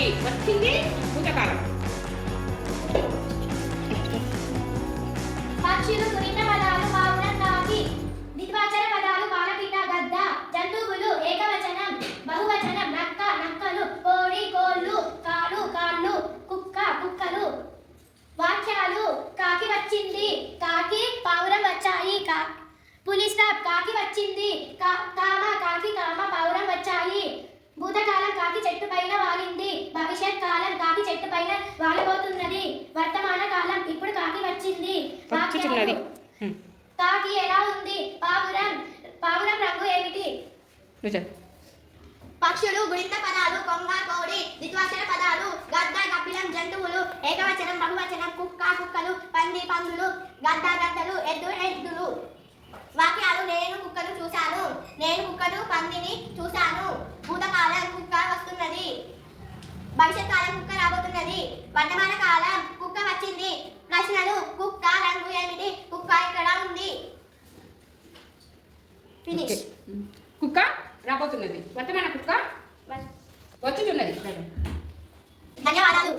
వస్తున్నది వచ్చింది. భూతకాలం పక్షులు పదాలు కాకి ద్వివచన పదాలు గద్ద జంతువులు ఏకవచనం బహువచనం నక్క నక్కలు కోడి కోళ్ళు కాలు కాళ్ళు కుక్క కుక్కలు. వాక్యాలు కాకి వచ్చింది కాకి పావురం వచ్చాయి కా పులి స్టాప్ కాకి వచ్చింది కా కామ పావురం వచ్చాయి భూతకాలం కాకి చెట్టు పైన వాలింది భవిష్యత్ కాలం కాకి చెట్టు పైన వాలిపోతున్నది. వర్తమాన కాలం ఇప్పుడు కాకి వచ్చింది. కాకి ఎలా ఉంది? పావురం పావురం రంగు ఏమిటి? పక్షులు గురింత పదాలు కొంగ కోడి ద్వివచన పదాలు గద్ద కపిలం జంతువులు ఏకవచనం బహువచనం కుక్క కుక్కలు పంది పందులు గద్ద భవిష్యత్ కాలం కుక్క రాబోతున్నది. వర్ణమాన కాలం కుక్క వచ్చింది. ప్రశ్నలు కుక్క రంగు ఏమిటి? కుక్క ఇక్కడ ఉంది. కుక్క రాబోతున్నది. వర్తమాన కుక్క వచ్చుతున్నది ధన్యవాదాలు.